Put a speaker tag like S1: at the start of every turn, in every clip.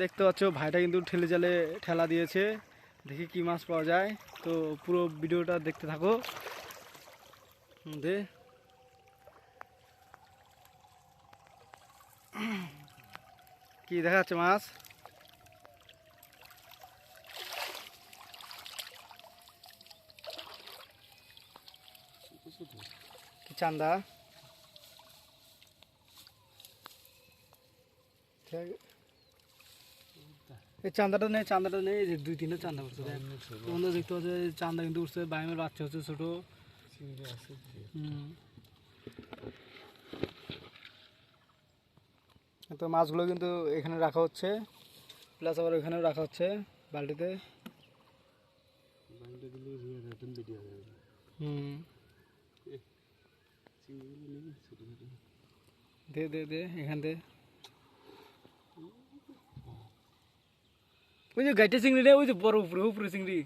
S1: দেখতে পাচ্ছ, ভাইটা কিন্তু ঠেলে জালে ঠেলা দিয়েছে। দেখি কি মাছ পাওয়া যায়। তো পুরো ভিডিওটা দেখতে থাকো। দে। কি দেখা যাচ্ছে মাছ? কি চান্দা? এই চান্দাটা নেই চান্দাটা নেই যে দুই তিনটা চান্দা উঠছে তোমরা দেখতে পাচ্ছ চান্দা কিন্তু উঠছে বাইমের বাচ্চা হচ্ছে ছোট। তো মাছগুলো কিন্তু এখানে রাখা হচ্ছে, প্লাস আবার ওখানেও রাখা হচ্ছে বালতিতে। হুম। দে দে দে, এখান দে। ওই যে গাইটা চিংড়ি রে, ওই যে বড় উপরে উপরে চিংড়ি।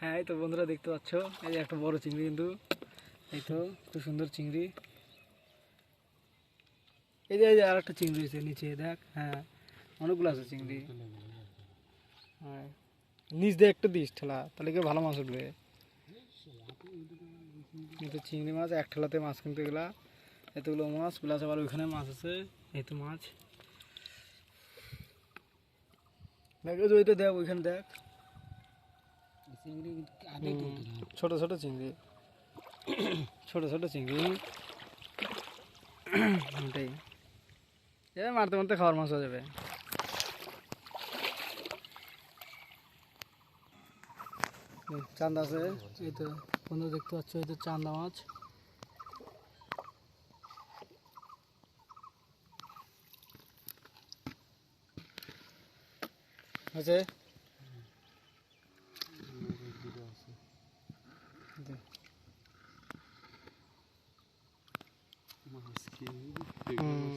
S1: হ্যাঁ এই তো বন্ধুরা দেখতে পাচ্ছ, এই যে একটা বড় চিংড়ি কিন্তু। এই তো, খুব সুন্দর চিংড়ি। এই যে এই যে আর একটা চিংড়ি আছে নিচে, দেখ হ্যাঁ অনেকগুলো আছে চিংড়ি। হ্যাঁ নিচ দিয়ে একটা দিস ঠেলা, তাহলে কি ভালো মাছ উঠবে? এই তো চিংড়ি মাছ, এক ঠেলাতে মাছ কিনতে গেলা এতগুলো মাছ, প্লাস আবার ওইখানে মাছ আছে, এই তো মাছ। দেখ ওইটা দেখ ওইখানে দেখ। ছোট ছোট চিংড়ি। ছোট ছোট চিংড়ি। ওটাই। এ মারতে মারতে খাওয়ার মাছ হয়ে যাবে। চান্দা আছে এই তো বন্ধু দেখতে পাচ্ছ এই তো চান্দা মাছ। আছে? দে। হুম।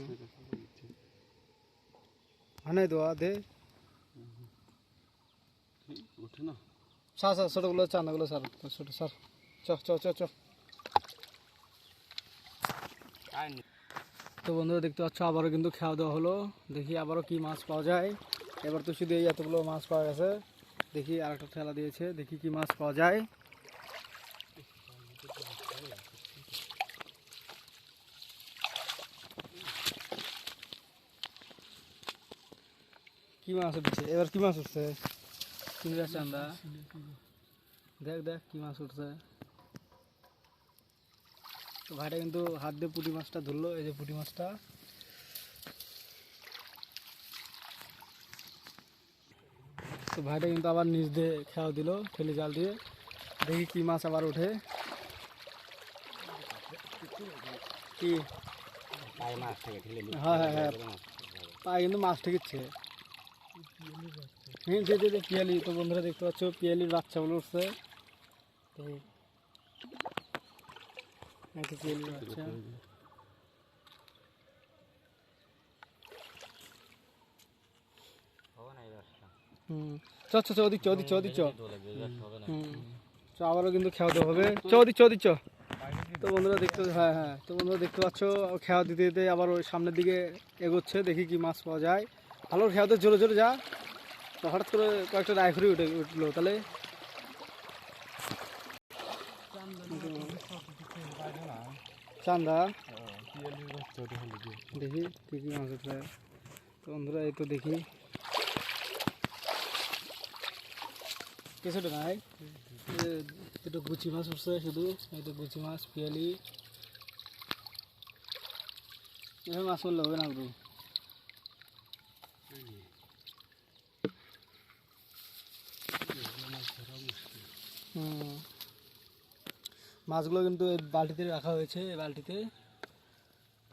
S1: আনে দোয়া দে।
S2: ওঠে না
S1: সার সার ছোটগুলো চান্দাগুলো সার ছোট সার চ চ চ চ। তো বন্ধুরা দেখতে পাচ্ছ আবারও কিন্তু খাওয়া দাওয়া হলো। দেখি আবারও কি মাছ পাওয়া যায়। এবার তো শুধু এই এতগুলো মাছ পাওয়া গেছে। দেখি আর একটা ঠেলা দিয়েছে, দেখি কি মাছ পাওয়া যায়। কি মাছ উঠছে? এবার কি মাছ উঠছে? চিংড়া চান্দা দেখ দেখ কি মাছ উঠছে। তো ভাইটা কিন্তু হাত দিয়ে পুঁটি মাছটা ধরলো, এই যে পুঁটি মাছটা। তো ভাইটা কিন্তু আবার নিচ দিয়ে খেয়াও দিল ঠেলে জাল দিয়ে। দেখি কি মাছ আবার ওঠে। কি? হ্যাঁ হ্যাঁ হ্যাঁ। পায়ে কিন্তু মাছ ঠেকিচ্ছে হ্যাঁ যে যে যে পিয়ালি। তো বন্ধুরা দেখতে পাচ্ছ পিয়ালির বাচ্চাগুলো উঠছে তো পিয়ালির বাচ্চা
S2: হবে না এবার
S1: হুম। চ চ চ ওদিক চ ওদিক চ ওদিক চ। চ আবারও কিন্তু খেয়াতে হবে। চ ওদিক চ ওদিক চ। তো বন্ধুরা দেখতে হ্যাঁ হ্যাঁ তো বন্ধুরা দেখতে পাচ্ছ খেয়া দিতে দিতে আবার ওই সামনের দিকে এগোচ্ছে দেখি কি মাছ পাওয়া যায়। ভালো খেয়াতে জোরে জোরে যা। তো হঠাৎ করে কয়েকটা রায়খুরি উঠে উঠল তাহলে। চান্দা। দেখি কি কি মাছ উঠছে তো বন্ধুরা এই তো দেখি। কিছুটা নাই। এটা গুচি মাছ উঠছে শুধু তো গুচি মাছ, পিয়ালি। এভাবে মাছ করলে হবে না একটু মাছগুলো কিন্তু বালতিতে রাখা হয়েছে, এই বালতিতে।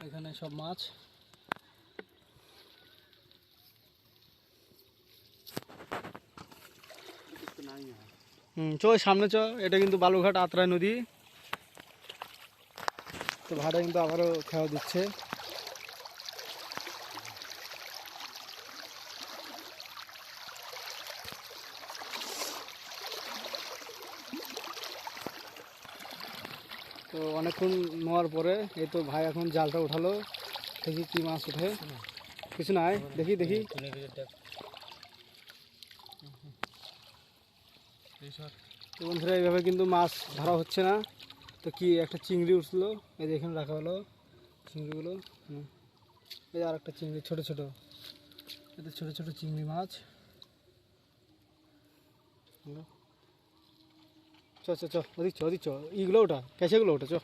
S1: এখানে সব মাছ। হুম সামনে চ, এটা কিন্তু বালুঘাট আত্রাই নদী। তো ভাড়া কিন্তু আবারও খাওয়া দিচ্ছে। তো অনেকক্ষণ নেওয়ার পরে, এই তো ভাই এখন জালটা উঠালো। দেখি কি মাছ উঠে কিছু নাই। দেখি দেখি। তো বন্ধুরা, এইভাবে কিন্তু মাছ ধরা হচ্ছে না। তো কি, একটা চিংড়ি উঠল? এই যে এখানে রাখা হলো চিংড়িগুলো। এই আর একটা চিংড়ি, ছোট ছোট। এতে ছোট ছোট চিংড়ি মাছ। চ চ চ, ওদিক চ ওদিক চ। ইগুলো ওটা ক্যাশেগুলো ওটা চ।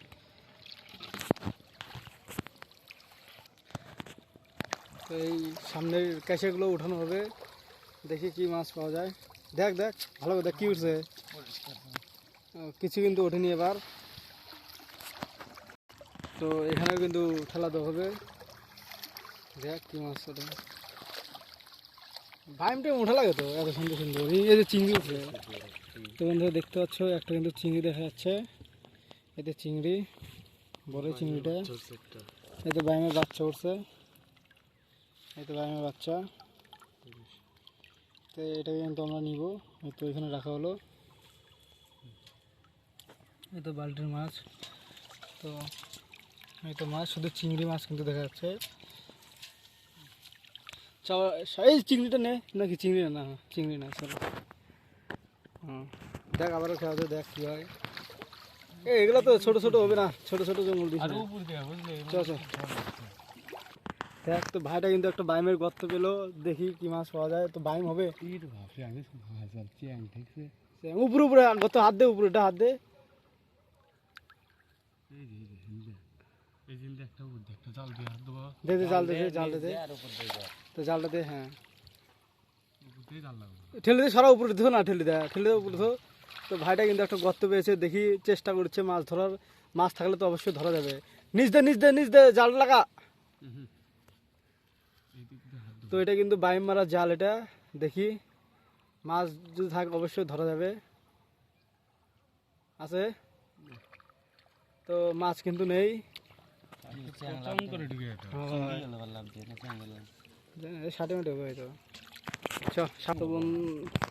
S1: তো এই সামনের ক্যাশেগুলো উঠানো হবে। দেখি কি মাছ পাওয়া যায়। দেখ দেখ ভালো করে দেখ কি উঠছে। কিছু কিন্তু ওঠেনি এবার। তো এখানেও কিন্তু খেলা দেওয়া হবে। দেখ কি মাছ ওটা। বাইমটা উঠা লাগে তো এত সুন্দর সুন্দর। এই এই যে চিংড়ি উঠছে। তো বন্ধুরা দেখতে পাচ্ছ একটা কিন্তু চিংড়ি দেখা যাচ্ছে। এতে চিংড়ি বড় চিংড়িটা। এতে বাইমের বাচ্চা উঠছে। এতে বাইমের বাচ্চা। তো এটা কিন্তু আমরা নিব। তো এখানে রাখা হলো। এই তো বাল্টির মাছ। তো এই তো মাছ শুধু চিংড়ি মাছ কিন্তু দেখা যাচ্ছে। চাওয়া- এই চিংড়িটা নে। নাকি চিংড়ি না চিংড়ি না চলো হুম দেখ আবারও খেলা তো দেখ কী হয়। এই এগুলো তো ছোট ছোট হবে না। ছোট ছোট জঙ্গল। চ চ দেখ তো ভাইটা কিন্তু একটা বাইমের গর্ত পেল দেখি কি মাছ পাওয়া যায়। তো বাইম হবে? উপরে উপরে গত হাত দে উপরে হাত দে। দে দে জাল দে জাল তো জালটা দে হ্যাঁ। ঠেলে দে সারা উপরে ধো না ঠেলে দে ঠেলে দে উপরে ধো। তো ভাইটা কিন্তু একটা গর্ত পেয়েছে দেখি চেষ্টা করছে মাছ ধরার। মাছ থাকলে তো অবশ্যই ধরা যাবে। নিচ দে নিচ দে নিচ দে জাল লাগা। তো এটা কিন্তু বাইম মারা জাল এটা দেখি। মাছ যদি থাকে অবশ্যই ধরা যাবে। আছে? তো মাছ কিন্তু নেই।
S2: চ্যাং করে ঢুকে এটা চিংড়ি গেল বললাম যে না চ্যাং গেল
S1: ষাটে। মিনিট হবে হয়তো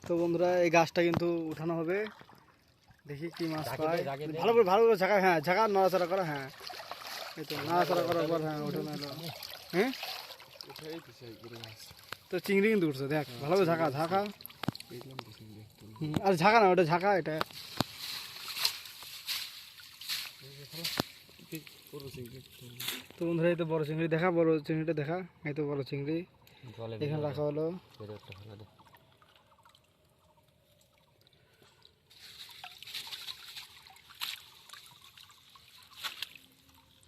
S1: তো বন্ধুরা এই গাছটা কিন্তু উঠানো হবে। দেখি কি মাছ পায়। ভালো করে ভালো করে ঝাঁকা হ্যাঁ ঝাঁকা নড়াচড়া করা হ্যাঁ। এই তো নড়াচড়া করার পর হ্যাঁ উঠানো হ্যাঁ? তো চিংড়ি কিন্তু উঠছে দেখ ভালো করে ঝাঁকা ঝাঁকা। আর ঝাঁকা না ওটা ঝাঁকা এটা। তো বন্ধুরা এই তো বড় চিংড়ি দেখা বড় চিংড়িটা দেখা এই তো বড় চিংড়ি। এখানে রাখা হলো।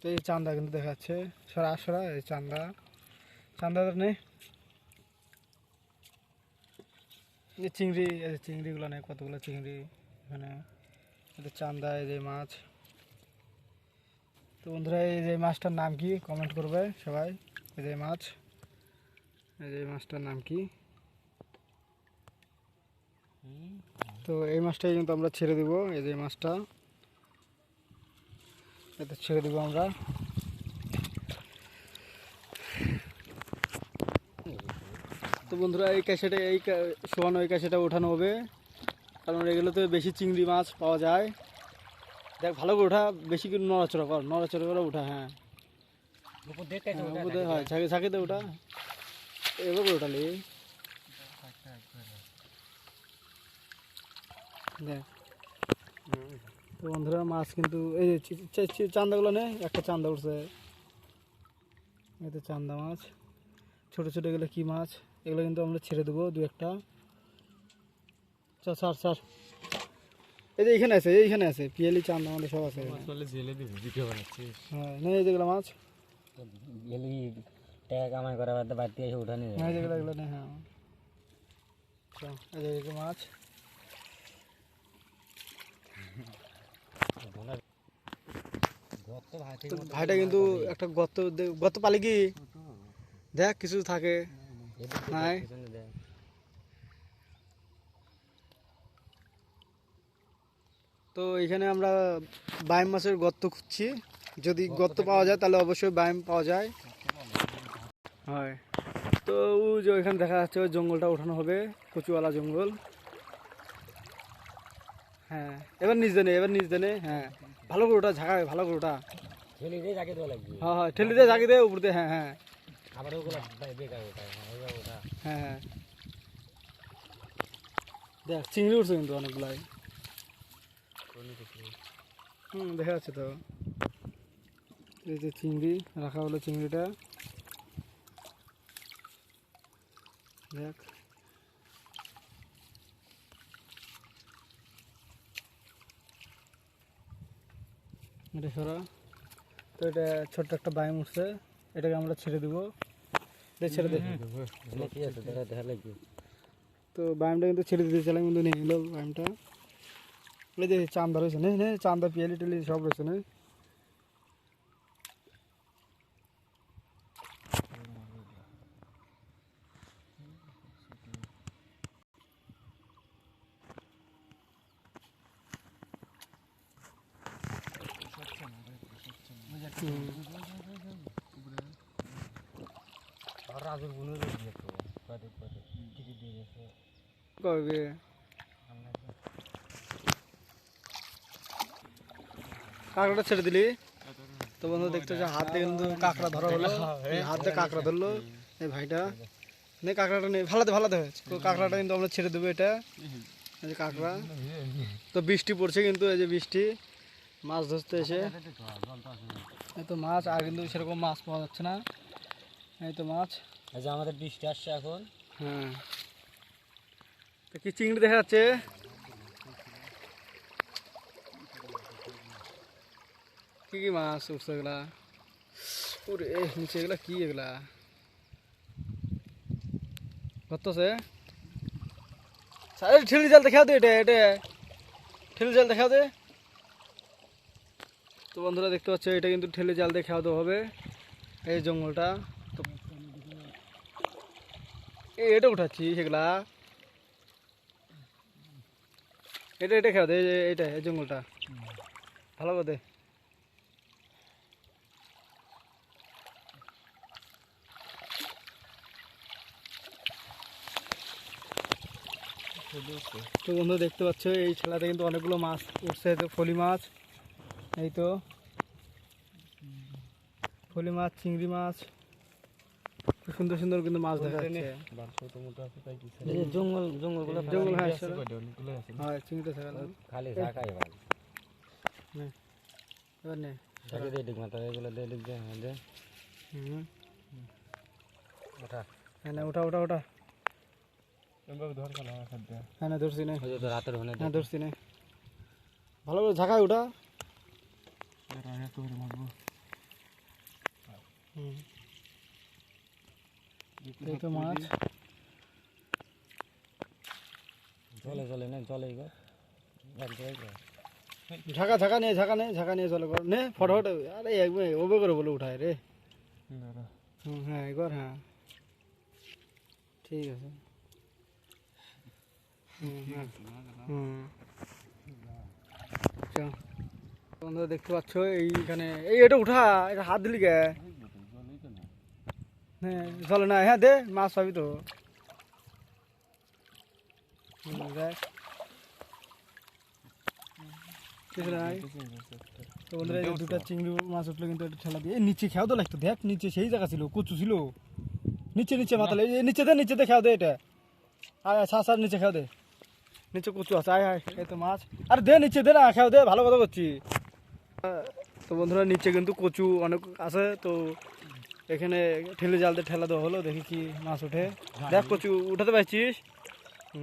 S1: তো এই চান্দা কিন্তু দেখাচ্ছে সরা সরা এই চান্দা। চান্দাটা নেই। এই চিংড়ি, এই যে চিংড়িগুলো নেই, কতগুলো চিংড়ি এখানে এটা চান্দা, এই যে মাছ। তো বন্ধুরা, এই যে মাছটার নাম কি? কমেন্ট করবে সবাই। এই যে মাছ। এই যে মাছটার নাম কি? তো এই মাছটাই কিন্তু আমরা ছেড়ে দেব, এই যে মাছটা। এতে ছেড়ে দেবো আমরা। তো বন্ধুরা এই ক্যাসেটে এই শোয়ানো এই ক্যাসেটা ওঠানো হবে। কারণ এগুলোতে বেশি চিংড়ি মাছ পাওয়া যায়। দেখ ভালো করে ওঠা বেশি করে নড়াচড়া কর নড়াচড়া করে ওঠা হ্যাঁ। হ্যাঁ, হয় ওঠা। এবার করে ওঠালি। দেখ। তো বন্ধুরা মাছ কিন্তু এই যে চান্দাগুলো নে একটা চান্দা উঠছে। এই তো চান্দা মাছ। ছোটো ছোটো গেলে কী মাছ? এগুলো কিন্তু আমরা ছেড়ে দেবো দু একটা। চল সার সার এই যে এখানে আছে এইখানে আছে পিয়ালি চান্দা আমাদের সব আছে। এখানে।
S2: বলে জেলে দিবি ভিডিও বানাচ্ছিস।
S1: হ্যাঁ নেই এই যেগুলো মাছ।
S2: গেলি টাকা কামাই করা বাদ বাড়তি এসে উঠানি
S1: হ্যাঁ যেগুলো এগুলো নেই হ্যাঁ। চল, এই যে এগুলো মাছ।
S2: গর্ত ভাই
S1: তো ভাইটা কিন্তু একটা গর্ত দে- গর্ত পালে কি? দেখ কিছু থাকে। নাই তো এখানে আমরা বাইম মাছের গর্ত খুঁজছি। যদি গর্ত পাওয়া যায় তাহলে অবশ্যই বাইম পাওয়া যায়। হয়। তো ও যে ওইখানে দেখা যাচ্ছে ওই জঙ্গলটা ওঠানো হবে কচুওয়ালা জঙ্গল। হ্যাঁ এবার নিচ দেনে এবার নিচ দেনে হ্যাঁ। ভালো করে ওটা ঝাঁকা ভালো করে ওটা।
S2: ঠেলি দিয়ে যাকে দেওয়া লাগবে।
S1: হ্যাঁ হ্যাঁ ঠেলে দিয়ে ঝাঁকি দেয় উপর দিয়ে হ্যাঁ হ্যাঁ।
S2: আবার ওগুলো বেকার ওটা ওটা ওটা।
S1: হ্যাঁ হ্যাঁ। দেখ চিংড়ি উঠছে কিন্তু অনেকগুলাই। হুম দেখা যাচ্ছে তো। এই যে চিংড়ি রাখা হলো চিংড়িটা। দেখ। এটা সরা। তো এটা ছোট্ট একটা বায়াম উঠছে। এটাকে আমরা ছেড়ে দেবো। দে ছেড়ে দে।
S2: কি আছে? দেখা দেখা লাগবে।
S1: তো বায়ামটা কিন্তু ছেড়ে দিতে চাইলাম কিন্তু নিয়ে নিল বায়ামটা। এই যে চান্দা রয়েছে নে নে চান্দা পিয়ালি টেলি সব রয়েছে না।
S2: আর রাজুরগুলো দিয়ে
S1: কবে? কাঁকড়াটা ছেড়ে দিলি? তো বন্ধু দেখতে যে হাত দিয়ে কিন্তু কাঁকড়া ধরা হলো। দিয়ে কাঁকড়া ধরলো, এই ভাইটা। নে কাঁকড়াটা নেই ভালো দে, ভালো তো কাঁকড়াটা কিন্তু আমরা ছেড়ে দেবো এটা। এই যে কাঁকড়া। তো বৃষ্টি পড়ছে কিন্তু, এই যে বৃষ্টি। মাছ ধরতে এসে। এই তো মাছ, আর কিন্তু সেরকম মাছ পাওয়া যাচ্ছে না। এই তো মাছ।
S2: এই আমাদের বৃষ্টি আসছে এখন।
S1: হ্যাঁ। তো কি চিংড়ি দেখা যাচ্ছে? কি কি মাছ উঠছে এগুলা? ওরে, নিচে এগুলা কি এগুলা? ধরতেছে। আরে, ঠেলি জাল দেখাও দে এটা এটা। ঠেলি জাল দেখাও দে। তো বন্ধুরা দেখতে পাচ্ছ, এটা কিন্তু ঠেলে জাল দিয়ে খাওয়া দাওয়া হবে। এই জঙ্গলটা। এটা উঠাচ্ছি সেগুলা এটা এটা খেয়া দে এইটা, এই জঙ্গলটা। ভালো করে দে। তো বন্ধু, দেখতে পাচ্ছ, এই ঠেলাতে কিন্তু অনেকগুলো মাছ উঠছে তো ফলি মাছ, এই তো। ফলি মাছ, চিংড়ি মাছ সুন্দর সুন্দর কিন্তু মাছ দেখা যাচ্ছে।
S2: জঙ্গল জঙ্গলগুলো
S1: জঙ্গল হ্যাঁ? হ্যাঁ চিংড়িটা থাকা
S2: খালি ঢাকাই ভাই।
S1: এবার নে।
S2: ঢাকা দিয়ে দিক মাথা এগুলো দিয়ে দিক দে হ্যাঁ
S1: হুম।
S2: ওঠা।
S1: হ্যাঁ না ওটা ওটা ওটা হ্যাঁ না ধরছি না।
S2: যে রাতের
S1: হ্যাঁ ধরছি না। ভালো করে ঝাঁকায় ওটা হুম। তো মাছ।
S2: চলে চলে না গেল।
S1: ঝাঁকা ঝাঁকা নিয়ে ঝাঁকা নে ঝাঁকা নিয়ে চলে কর। নে ফটোফট। আরে একবার ওবে করে বলে উঠায় রে। হুম হ্যাঁ একবার হ্যাঁ। ঠিক আছে। হুম হ্যাঁ। হুম। চল। বন্ধুরা দেখতে পাচ্ছ এইখানে এই এটা উঠা এটা হাত দিলি কে? হ্যাঁ চলে না হ্যাঁ দে, মাছ পাবি তো। বন্ধুরা চিংড়ি মাছ উঠল কিন্তু ঠেলা দিয়ে। নিচে খেয়াও তো লাগতো, দেখ, নিচে সেই জায়গা ছিল, কচু ছিল। নিচে নিচে মাথালে এই নিচে দে নিচে দে, খেয়াও দে এটা। আয় আয়, সার নিচে খেয়াও দে। নিচে কচু আছে, আয় আয়, এই তো মাছ। আরে দে, নিচে দে না, খেয়াও দে, ভালো কথা করছি তো বন্ধুরা, নিচে কিন্তু কচু অনেক আছে, তো এখানে ঠেলে জাল দিয়ে ঠেলা দেওয়া হলো দেখি কি মাছ ওঠে। দেখ কচু উঠাতে পারছিস?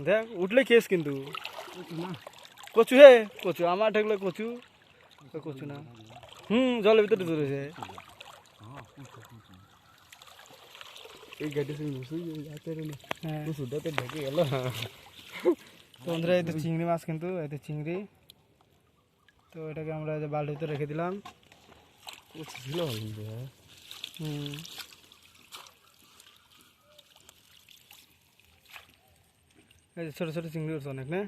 S1: দেখ উঠলে কেস কিন্তু। কচু হে কচু আমার ঠেকলে কচু। কচু না। হুম জলের ভিতরে ধরেছে এই গাড়ি হ্যাঁ।
S2: সুদাতে ঢেকে গেল।
S1: বন্ধুরা এই তো চিংড়ি মাছ কিন্তু এই তো চিংড়ি। তো এটাকে আমরা বালতিতে রেখে দিলাম।
S2: ছিল হ্যাঁ
S1: হুম। এই যে ছোটো ছোটো চিংড়ি উঠছে অনেক না?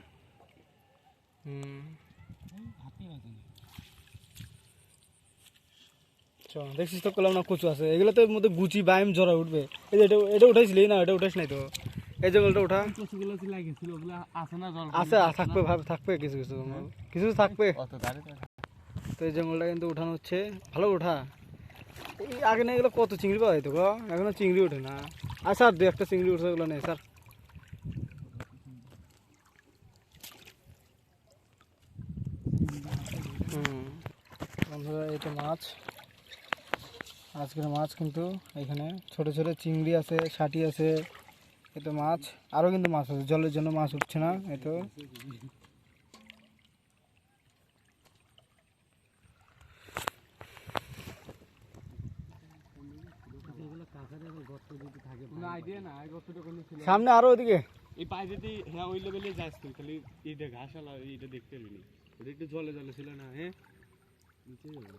S1: হুম। দেখছিস তো করলাম না কচু আছে। এগুলোতে মধ্যে গুচি বাইম জরা উঠবে। এই যে এটা এটা উঠাইছিলি না এটা উঠাইস নাই তো? এই জঙ্গলটা উঠা।
S2: কচুগুলো আছে
S1: থাকবে ভাব থাকবে কিছু কিছু কিছু থাকবে। তো এই জঙ্গলটা কিন্তু উঠানো হচ্ছে। ভালো উঠা। আগে না এগুলো কত চিংড়ি পাওয়া যেত গো? এখনও চিংড়ি ওঠে না। আর স্যার, দু একটা চিংড়ি উঠছে ওগুলো নেই স্যার। বন্ধুরা, এই তো মাছ। আজকের মাছ কিন্তু এখানে ছোট ছোট চিংড়ি আছে ষাটি আছে, এ মাছ। আরও কিন্তু মাছ আছে, জলের জন্য মাছ উঠছে না, এ তো। সামনে আরও ওদিকে
S3: এই পায়ে যদি হ্যাঁ ওই লেভেলে যাস তুই খালি এইটা ঘাস আলা এইটা দেখতে পেলি ওটা একটু জলে জলে ছিল না হ্যাঁ? নিচে যাবে।